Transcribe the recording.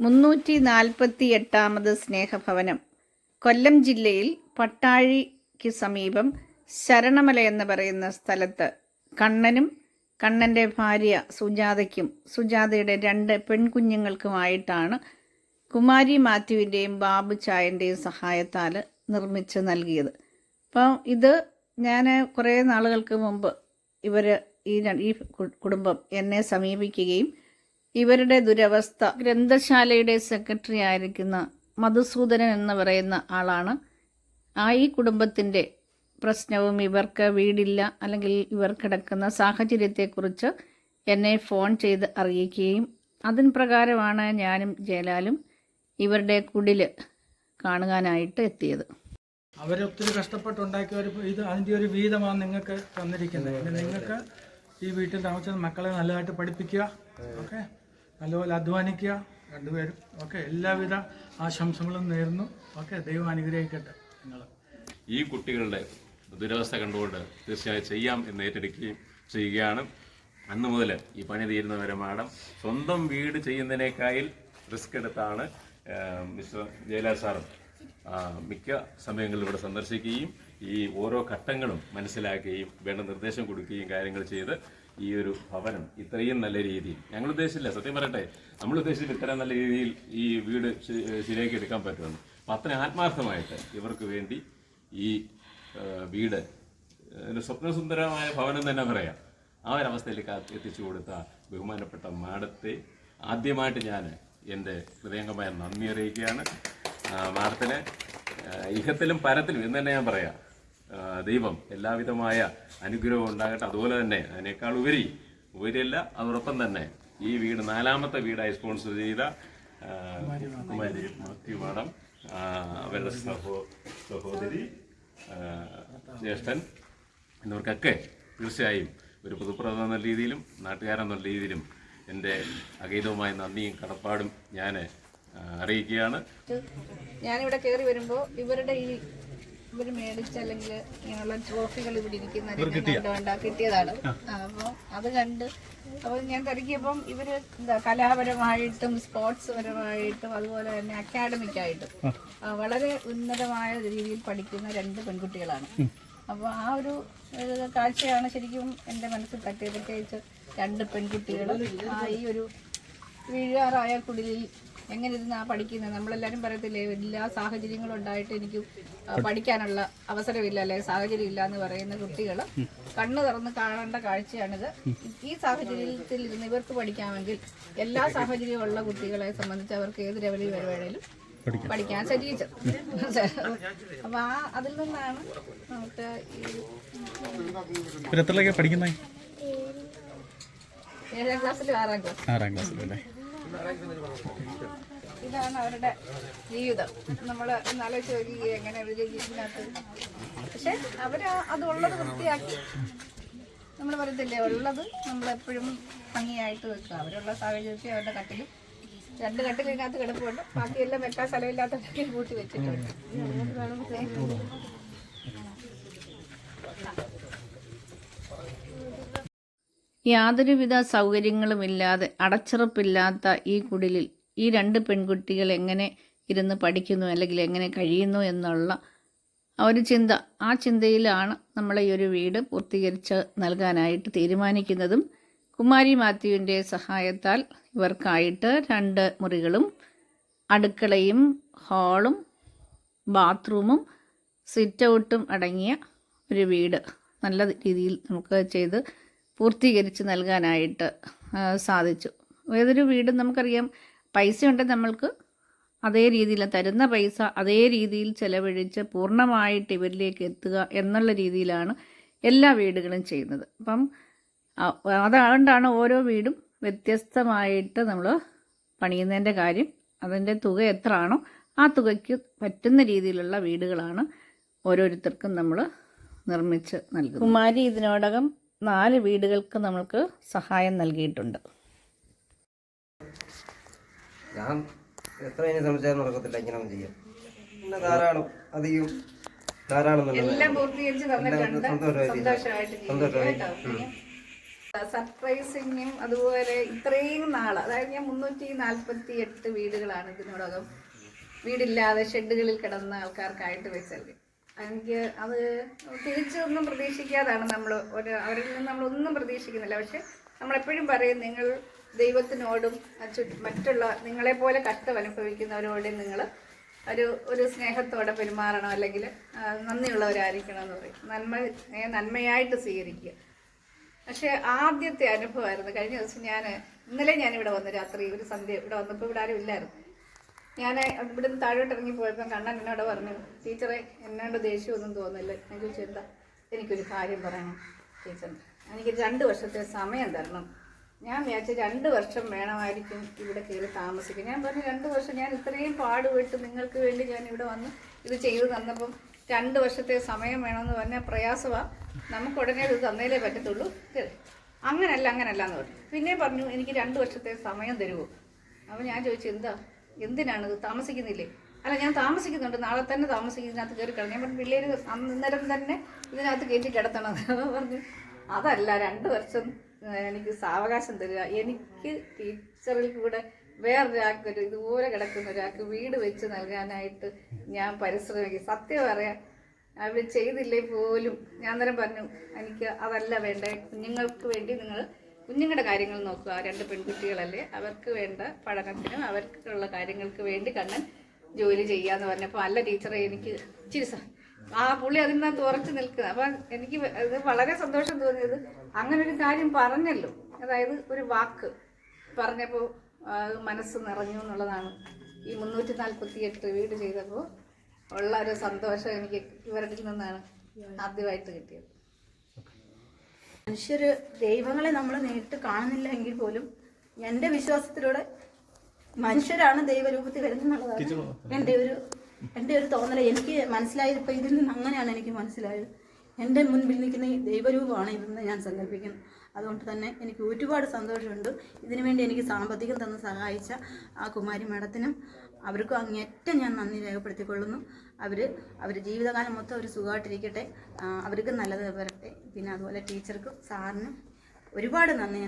മുന്നൂറ്റി നാൽപ്പത്തി എട്ടാമത് സ്നേഹഭവനം. കൊല്ലം ജില്ലയിൽ പട്ടാഴിക്ക് സമീപം ശരണമല എന്ന് പറയുന്ന സ്ഥലത്ത് കണ്ണനും കണ്ണന്റെ ഭാര്യ സുജാതയ്ക്കും സുജാതയുടെ രണ്ട് പെൺകുഞ്ഞുങ്ങൾക്കുമായിട്ടാണ് കുമാരി മാത്യുവിന്റെയും ബാബു ചായന്റെയും സഹായത്താൽ നിർമ്മിച്ച് നൽകിയത്. അപ്പം ഇത് ഞാൻ കുറേ നാളുകൾക്ക് മുമ്പ് ഇവർ ഈ ഈ കുടുംബം എന്നെ സമീപിക്കുകയും ഇവരുടെ ദുരവസ്ഥ ഗ്രന്ഥശാലയുടെ സെക്രട്ടറി ആയിരിക്കുന്ന മധുസൂദനൻ എന്ന് പറയുന്ന ആളാണ്. ആ ഈ കുടുംബത്തിന്റെ പ്രശ്നവും ഇവർക്ക് വീടില്ല അല്ലെങ്കിൽ ഇവർ കിടക്കുന്ന സാഹചര്യത്തെക്കുറിച്ച് എന്നെ ഫോൺ ചെയ്ത് അറിയിക്കുകയും അതിൻ പ്രകാരമാണ് ഞാനും ജയലാലും ഇവരുടെ കുടിൽ കാണുവാനായിട്ട് എത്തിയത്. അവരൊത്തിരി കഷ്ടപ്പെട്ടുണ്ടാക്കിയ ഒരു ഇത് അതിന്റെ ഒരു വീതമാണ് നിങ്ങൾക്ക് തന്നിരിക്കുന്നത്. നിങ്ങൾക്ക് ഈ വീട്ടിൽ താമസിച്ച മക്കളെ നല്ലതായിട്ട് പഠിപ്പിക്കുക. ഓക്കെ? നല്ലപോലെ അധ്വാനിക്കുക രണ്ടുപേരും. ഓക്കെ എല്ലാവിധ ആശംസകളും നേരുന്നു. ഓക്കെ ദൈവം അനുഗ്രഹിക്കട്ടെ നിങ്ങൾ ഈ കുട്ടികളുടെ ദുരവസ്ഥ കണ്ടുകൊണ്ട് തീർച്ചയായും ചെയ്യാം എന്ന് ഏറ്റെടുക്കുകയും ചെയ്യുകയാണ്. അന്ന് മുതൽ ഈ പണി തീരുന്നവരെ മാഡം സ്വന്തം വീട് ചെയ്യുന്നതിനേക്കായി റിസ്ക് എടുത്താണ് മിസ്റ്റർ ജയലാൽ സാറും. മിക്ക സമയങ്ങളിൽ ഇവിടെ സന്ദർശിക്കുകയും ഈ ഓരോ ഘട്ടങ്ങളും മനസ്സിലാക്കുകയും വേണ്ട നിർദ്ദേശം കൊടുക്കുകയും കാര്യങ്ങൾ ചെയ്ത് ഈ ഒരു ഭവനം ഇത്രയും നല്ല രീതിയിൽ. ഞങ്ങൾ ഉദ്ദേശിച്ചില്ല സത്യം പറയട്ടെ. നമ്മൾ ഉദ്ദേശിച്ചില്ല ഇത്രയും നല്ല രീതിയിൽ ഈ വീട് ശരിയാക്കി എടുക്കാൻ പറ്റുമെന്ന്. അപ്പം അത്ര ആത്മാർത്ഥമായിട്ട് ഇവർക്ക് വേണ്ടി ഈ വീട് സ്വപ്നസുന്ദരമായ ഭവനം തന്നെ പറയാം. ആ ഒരു ആ- എത്തിച്ചു കൊടുത്ത ബഹുമാനപ്പെട്ട മാഡത്തെ ആദ്യമായിട്ട് ഞാൻ എന്റെ ഹൃദയംഗമായ നന്ദി അറിയിക്കുകയാണ്. മാഡത്തിന് ഇഹത്തിലും പരത്തിലും എന്ന് തന്നെ ഞാൻ പറയാം. ദൈവം എല്ലാവിധമായ അനുഗ്രഹവും ഉണ്ടാകട്ടെ. അതുപോലെ തന്നെ അതിനേക്കാൾ ഉപരി ഉപരിയല്ല അതോടൊപ്പം തന്നെ ഈ വീട് നാലാമത്തെ വീടായി സ്പോൺസർ ചെയ്ത കുമാരി മാത്യു മാഡം അവരുടെ സഹോ സഹോദരി ജ്യേഷ്ഠൻ എന്നിവർക്കൊക്കെ തീർച്ചയായും ഒരു പൊതുപ്രവർത്തനം എന്ന രീതിയിലും നാട്ടുകാരെന്നുള്ള രീതിയിലും എന്റെ അഗീതവുമായ നന്ദിയും കടപ്പാടും ഞാൻ അറിയിക്കുകയാണ്. ഞാനിവിടെ കയറി വരുമ്പോൾ ഇവരുടെ ഈ ഇവർ മേടിച്ച അല്ലെങ്കിൽ ഇങ്ങനെയുള്ള ട്രോഫികൾ ഇവിടെ ഇരിക്കുന്ന കിട്ടിയതാണ്. അപ്പോൾ അത് കണ്ട് അപ്പോൾ ഞാൻ തിരക്കിയപ്പം ഇവർ എന്താ കലാപരമായിട്ടും സ്പോർട്സ് പരമായിട്ടും അതുപോലെ തന്നെ അക്കാഡമിക് ആയിട്ടും വളരെ ഉന്നതമായ രീതിയിൽ പഠിക്കുന്ന രണ്ട് പെൺകുട്ടികളാണ്. അപ്പോൾ ആ ഒരു കാഴ്ചയാണ് ശരിക്കും എന്റെ മനസ്സിൽ തട്ടിയത് പ്രത്യേകിച്ച് രണ്ട് പെൺകുട്ടികൾ ആ ഈ ഒരു വീഴാറായ കുടിലിൽ എങ്ങനെ ഇരുന്നാ പഠിക്കുന്നത് നമ്മളെല്ലാരും പറയത്തില്ലേ എല്ലാ സാഹചര്യങ്ങളും ഉണ്ടായിട്ട് എനിക്ക് പഠിക്കാനുള്ള അവസരമില്ല അല്ലെ? സാഹചര്യം ഇല്ല എന്ന് പറയുന്ന കുട്ടികൾ കണ്ണു തുറന്ന് കാണേണ്ട കാഴ്ചയാണിത്. ഈ സാഹചര്യത്തിൽ ഇരുന്ന് ഇവർക്ക് പഠിക്കാമെങ്കിൽ എല്ലാ സാഹചര്യവും ഉള്ള കുട്ടികളെ സംബന്ധിച്ച് അവർക്ക് ഏത് ലെവലിൽ വരുവാണേലും പഠിക്കാൻ ശരീരം. അപ്പൊ ആ അതിൽ നിന്നാണ് നമുക്ക് ഈ എത്രയൊക്കെ പഠിക്കുന്നത് ഏഴാം ക്ലാസ്സിലും ആറാം ക്ലാസ് ആറാം ക്ലാസ്സിലല്ലേ ഇതാണ് അവരുടെ ജീവിതം. നമ്മൾ നാലോ നോക്കി എങ്ങനെ അവർ ഇതിനകത്ത് പക്ഷെ അവർ അതുള്ളത് വൃത്തിയാക്കി. നമ്മൾ പറയത്തില്ലേ ഉള്ളത് നമ്മൾ എപ്പോഴും ഭംഗിയായിട്ട് വെക്കുക. അവരുള്ള സാഹചര്യത്തിൽ അവരുടെ കട്ടിലും രണ്ട് കട്ടിലിനകത്ത് കിടപ്പുണ്ട്. ബാക്കിയെല്ലാം വെക്കാൻ സ്ഥലമില്ലാത്ത കൂട്ടി വെച്ചിട്ടുണ്ട്. യാതൊരുവിധ സൗകര്യങ്ങളുമില്ലാതെ അടച്ചുറപ്പില്ലാത്ത ഈ കുടിലിൽ ഈ രണ്ട് പെൺകുട്ടികൾ എങ്ങനെ ഇരുന്ന് പഠിക്കുന്നു അല്ലെങ്കിൽ എങ്ങനെ കഴിയുന്നു എന്നുള്ള ആ ഒരു ചിന്ത. ആ ചിന്തയിലാണ് നമ്മൾ ഈ ഒരു വീട് പൂർത്തീകരിച്ച് നൽകാനായിട്ട് തീരുമാനിക്കുന്നതും. കുമാരി മാത്യുവിന്റെ സഹായത്താൽ ഇവർക്കായിട്ട് രണ്ട് മുറികളും അടുക്കളയും ഹാളും ബാത്റൂമും സിറ്റ് ഔട്ടും അടങ്ങിയ ഒരു വീട് നല്ല രീതിയിൽ നമുക്ക് ചെയ്ത് പൂർത്തീകരിച്ച് നൽകാനായിട്ട് സാധിച്ചു. ഏതൊരു വീടും നമുക്കറിയാം പൈസ ഉണ്ടെങ്കിൽ നമ്മൾക്ക് അതേ രീതിയിൽ തരുന്ന പൈസ അതേ രീതിയിൽ ചെലവഴിച്ച് പൂർണമായിട്ട് ഇവരിലേക്ക് എത്തുക എന്നുള്ള രീതിയിലാണ് എല്ലാ വീടുകളും ചെയ്യുന്നത്. അപ്പം അതുകൊണ്ടാണ് ഓരോ വീടും വ്യത്യസ്തമായിട്ട് നമ്മൾ പണിയുന്നതിന്റെ കാര്യം അതിന്റെ തുക എത്രയാണോ ആ തുകയ്ക്ക് പറ്റുന്ന രീതിയിലുള്ള വീടുകളാണ് ഓരോരുത്തർക്കും നമ്മൾ നിർമ്മിച്ച് നൽകുന്നത്. കുമാരി ഇതിനോടകം നാല് വീടുകൾക്ക് നമ്മൾക്ക് സഹായം നൽകിയിട്ടുണ്ട്. ഞാൻ എത്ര ഇനി ശ്രമിച്ചാലും നടക്കത്തില്ല ഇങ്ങനെ ചെയ്യാം പിന്നെ ധാരാളം അധികം ധാരാളം എല്ലാം പൂർത്തീകരിച്ച് തന്നിട്ടുണ്ട്. സന്തോഷമായി സർപ്രൈസിങ്ങും അതുപോലെ ഇത്രയും നാൾ അതായത് ഞാൻ മുന്നൂറ്റി നാൽപ്പത്തി എട്ട് വീടുകളാണ് ഇതിനോടകം. വീടില്ലാതെ ഷെഡുകളിൽ കിടന്ന ആൾക്കാർക്കായിട്ട് വെച്ചത് എനിക്ക് അത് തിരിച്ചൊന്നും പ്രതീക്ഷിക്കാതാണ് നമ്മൾ ഒരു അവരിൽ നിന്ന് നമ്മളൊന്നും പ്രതീക്ഷിക്കുന്നില്ല. പക്ഷെ നമ്മളെപ്പോഴും പറയും നിങ്ങൾ ദൈവത്തിനോടും മറ്റുള്ള നിങ്ങളെപ്പോലെ കഷ്ടം അനുഭവിക്കുന്നവരോടും നിങ്ങൾ ഒരു ഒരു സ്നേഹത്തോടെ പെരുമാറണം അല്ലെങ്കിൽ നന്ദിയുള്ളവരായിരിക്കണം എന്ന് പറയും. നന്മ നന്മയായിട്ട് സ്വീകരിക്കുക. പക്ഷേ ആദ്യത്തെ അനുഭവമായിരുന്നു. കഴിഞ്ഞ ദിവസം ഞാൻ ഇന്നലെ ഞാൻ ഇവിടെ വന്നു. രാത്രി ഒരു സന്ധ്യ ഇവിടെ വന്നപ്പോൾ ഇവിടെ ആരും ഇല്ലായിരുന്നു. ഞാൻ ഇവിടുന്ന് താഴോട്ട് ഇറങ്ങി പോയപ്പോൾ കണ്ണൻ എന്നോട് പറഞ്ഞു ടീച്ചറെ എന്നോട് ദേഷ്യമൊന്നും തോന്നില്ല? ഞാൻ ചോദിച്ചു എന്താ എനിക്കൊരു കാര്യം പറയണം ടീച്ചർ എനിക്ക് രണ്ട് വർഷത്തെ സമയം തരണം. ഞാൻ വിചാരിച്ച രണ്ട് വർഷം വേണമായിരിക്കും ഇവിടെ കയറി താമസിക്കാൻ. ഞാൻ പറഞ്ഞു രണ്ട് വർഷം ഞാൻ ഇത്രയും പാടുപെട്ട് നിങ്ങൾക്ക് വേണ്ടി ഞാൻ ഇവിടെ വന്ന് ഇത് ചെയ്തു തന്നപ്പം രണ്ട് വർഷത്തെ സമയം വേണമെന്ന് പറഞ്ഞാൽ പ്രയാസമാണ് നമുക്ക് ഉടനെ ഇത് തന്നേലേ പറ്റത്തുള്ളൂ. അങ്ങനല്ല അങ്ങനല്ല എന്ന് പറഞ്ഞു. പിന്നെ പറഞ്ഞു എനിക്ക് രണ്ട് വർഷത്തെ സമയം തരുമോ അപ്പോൾ ഞാൻ ചോദിച്ചു എന്താ? എന്തിനാണ് താമസിക്കുന്നില്ലേ? അല്ല ഞാൻ താമസിക്കുന്നുണ്ട്. നാളെ തന്നെ താമസിക്കും ഇതിനകത്ത് കയറി കിടന്നു. ഞാൻ പിള്ളേര് അന്നേരം തന്നെ ഇതിനകത്ത് കയറ്റി കിടത്തണം. എന്ന് പറഞ്ഞു. അതല്ല രണ്ട് വർഷം എനിക്ക് സാവകാശം തരിക. എനിക്ക് ടീച്ചറിൽ കൂടെ വേറൊരാൾക്ക് ഒരു ഇതുപോലെ കിടക്കുന്ന ഒരാൾക്ക് വീട് വെച്ച് നൽകാനായിട്ട് ഞാൻ പരിശ്രമിക്കും. സത്യം പറയാം അവർ ചെയ്തില്ലേ പോലും. ഞാൻ അന്നേരം പറഞ്ഞു എനിക്ക് അതല്ല വേണ്ടേ. കുഞ്ഞുങ്ങൾക്ക് വേണ്ടി നിങ്ങൾ കുഞ്ഞുങ്ങളുടെ കാര്യങ്ങൾ നോക്കുക. രണ്ട് പെൺകുട്ടികളല്ലേ? അവർക്ക് വേണ്ട പഠനത്തിനും അവർക്കുള്ള കാര്യങ്ങൾക്ക് വേണ്ടി കണ്ണൻ ജോലി ചെയ്യാന്ന് പറഞ്ഞപ്പോൾ അല്ല ടീച്ചറെ എനിക്ക് ഇച്ചിരി ആ പുള്ളി അതിനകത്ത് ഉറച്ചു നിൽക്കുക അപ്പം എനിക്ക് ഇത് വളരെ സന്തോഷം തോന്നിയത് അങ്ങനെ ഒരു കാര്യം പറഞ്ഞല്ലോ. അതായത് ഒരു വാക്ക് പറഞ്ഞപ്പോൾ മനസ്സ് നിറഞ്ഞു എന്നുള്ളതാണ്. ഈ മുന്നൂറ്റി നാൽപ്പത്തി എട്ട് വീട് ചെയ്തപ്പോൾ ഉള്ള ഒരു സന്തോഷം എനിക്ക് ഇവരുടെ നിന്നാണ് ആദ്യമായിട്ട് കിട്ടിയത്. മനുഷ്യര് ദൈവങ്ങളെ നമ്മൾ നേരിട്ട് കാണുന്നില്ല എങ്കിൽ പോലും എന്റെ വിശ്വാസത്തിലൂടെ മനുഷ്യരാണ് ദൈവരൂപത്തിൽ വരുന്നതെന്നുള്ളതാണ് എന്റെ ഒരു എന്റെ ഒരു തോന്നൽ എനിക്ക് മനസ്സിലായത് ഇപ്പൊ ഇതിൽ നിന്ന് അങ്ങനെയാണ് എനിക്ക് മനസ്സിലായത്. എന്റെ മുൻപിൽ നിൽക്കുന്ന ഈ ദൈവരൂപമാണ് ഇതെന്ന് ഞാൻ സങ്കല്പിക്കുന്നു അതുകൊണ്ട് തന്നെ എനിക്ക് ഒരുപാട് സന്തോഷമുണ്ട്. ഇതിനുവേണ്ടി എനിക്ക് സാമ്പത്തികം തന്ന് സഹായിച്ച ആ കുമാരി മാഡത്തിനും അവർക്കും അങ്ങേറ്റം ഞാൻ നന്ദി രേഖപ്പെടുത്തിക്കൊള്ളുന്നു. അവർ അവർ ജീവിതകാലം മൊത്തം അവർ സുഖമായിട്ടിരിക്കട്ടെ. അവർക്കും നല്ലത് വരട്ടെ. പിന്നെ അതുപോലെ ടീച്ചർക്കും സാറിനും ഒരുപാട് നന്ദി